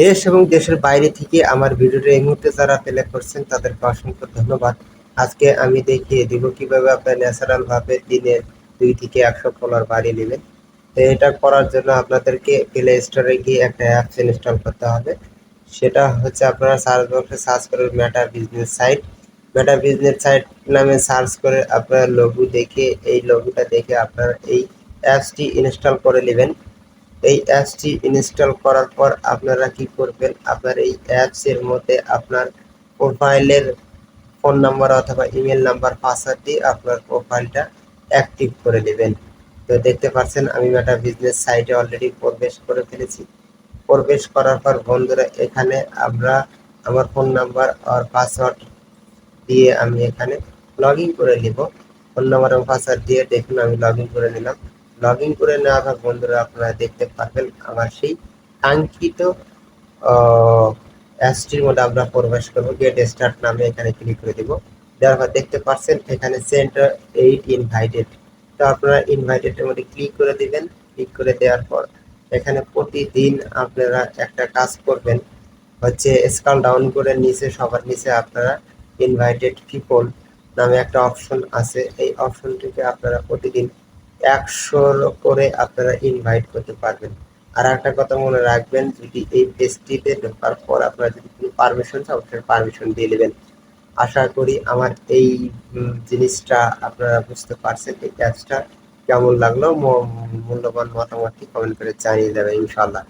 দেশ এবং দেশের বাইরে থেকে আমার ভিডিওটা এই মুহূর্তে যারা প্লে করছেন, তাদেরকে অসংখ্য ধন্যবাদ। আজকে আমি দেখিয়ে দিব কীভাবে আপনার ন্যাচারালভাবে দিনে দুই থেকে একশো ফলোয়ার বাড়িয়ে নেবেন। তো এটা করার জন্য আপনাদেরকে প্লে স্টোরে গিয়ে একটা অ্যাপস ইনস্টল করতে হবে। সেটা হচ্ছে আপনারা সার্চ বক্সে সার্চ করে Meta business site Meta business site নামে সার্চ করে আপনার লঘু দেখে, এই লঘুটা দেখে আপনারা এই অ্যাপসটি ইনস্টল করে নেবেন। এই অ্যাপসটি ইনস্টল করার পর আপনারা কি করবেন? আপনার এই অ্যাপসের মধ্যে আপনার প্রোফাইলের ফোন নাম্বার অথবা ইমেল নাম্বার, পাসওয়ার্ড দিয়ে আপনার প্রোফাইলটা অ্যাক্টিভ করে নেবেন। তো দেখতে পাচ্ছেন, আমি একটা বিজনেস সাইটে অলরেডি প্রবেশ করে ফেলেছি। প্রবেশ করার পর বন্ধুরা, এখানে আমরা আমার ফোন নাম্বার আর পাসওয়ার্ড দিয়ে আমি এখানে লগ ইন করে নিব। ফোন নাম্বার এবং পাসওয়ার্ড দিয়ে দেখুন, আমি লগ ইন করে নিলাম। লগ ইন করে নেওয়া পর বন্ধুরা, আপনারা দেখতে পারবেন আমার সেই কাঙ্ক্ষিত অ্যাপসটির মধ্যে আমরা প্রবেশ করব। গেট স্টার্ট নামে এখানে ক্লিক করে দিব। দেওয়ার পর দেখতে পাচ্ছেন এখানে সেন্টার এইট ইনভাইটেড তো আপনারা ইনভাইটেডের মধ্যে ক্লিক করে দিবেন। ক্লিক করে দেওয়ার পর এখানে প্রতিদিন আপনারা একটা কাজ করবেন। হচ্ছে স্কাল ডাউন করে নিচে, সবার নিচে আপনারা ইনভাইটেড পিপল নামে একটা অপশন আছে। এই অপশনটিকে আপনারা প্রতিদিন একশোর করে আপনারা ইনভাইট করতে পারবেন। আর একটা কথা মনে রাখবেন, যদি এই পেজটিতে ঢোকার পর আপনারা যদি কোনো পারমিশন চান অবশ্যই পারমিশন দিয়ে নেবেন আশা করি আমার এই জিনিসটা আপনারা বুঝতে পারছেন, এই কাজটা কেমন লাগল মূল্যবান মতামতটি কমেন্ট করে জানিয়ে দেবেন ইনশাল্লাহ